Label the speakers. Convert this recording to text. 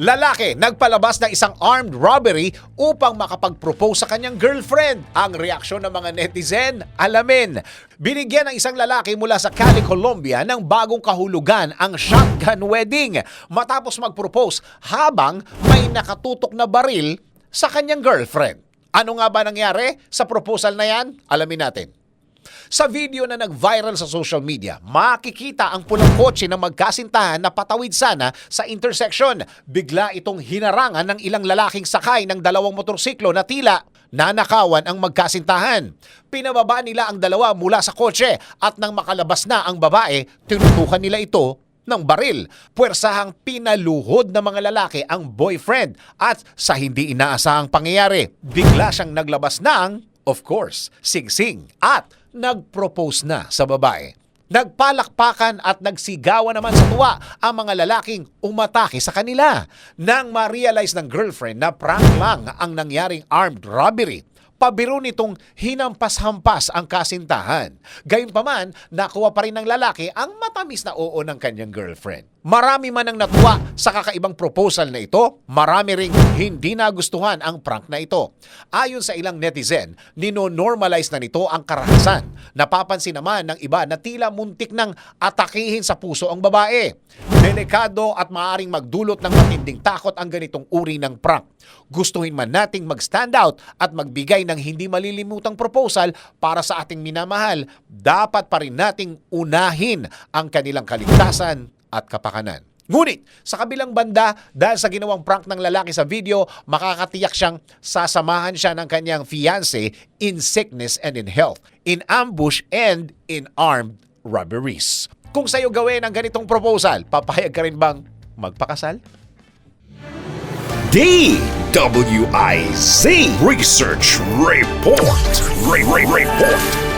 Speaker 1: Lalaki nagpalabas ng isang armed robbery upang makapag-propose sa kanyang girlfriend. Ang reaksyon ng mga netizen, alamin. Binigyan ng isang lalaki mula sa Cali, Colombia ng bagong kahulugan ang shotgun wedding matapos mag-propose habang may nakatutok na baril sa kanyang girlfriend. Ano nga ba nangyari sa proposal na yan? Alamin natin. Sa video na nag-viral sa social media, makikita ang pulang kotse na magkasintahan na patawid sana sa intersection. Bigla itong hinarangan ng ilang lalaking sakay ng dalawang motorsiklo na tila nanakawan ang magkasintahan. Pinababa nila ang dalawa mula sa kotse at nang makalabas na ang babae, tinutukan nila ito ng baril. Puwersahang pinaluhod ng mga lalaki ang boyfriend at sa hindi inaasahang pangyayari, bigla siyang naglabas ng, of course, singsing at nag-propose na sa babae. Nagpalakpakan at nagsigawan naman sa tuwa ang mga lalaking umatake sa kanila. Nang ma-realize ng girlfriend na prank lang ang nangyaring armed robbery, pabiro nitong hinampas-hampas ang kasintahan. Gayunpaman, nakuha pa rin ng lalaki ang matamis na oo ng kanyang girlfriend. Marami man ang natuwa sa kakaibang proposal na ito, marami ring hindi nagustuhan ang prank na ito. Ayon sa ilang netizen, nino-normalize na nito ang karahasan. Napapansin naman ng iba na tila muntik ng atakihin sa puso ang babae. Delikado at maaring magdulot ng matinding takot ang ganitong uri ng prank. Gustuhin man nating mag-stand out at magbigay ng hindi malilimutang proposal para sa ating minamahal, dapat pa rin nating unahin ang kanilang kaligtasan at kapakanan. Ngunit, sa kabilang banda, dahil sa ginawang prank ng lalaki sa video, makakatiyak siyang sasamahan siya ng kanyang fiancé in sickness and in health, in ambush and in armed robberies. Kung sa'yo gawin ang ganitong proposal, papayag ka rin bang magpakasal?
Speaker 2: DWIZ Research Report. Re- Re- Report.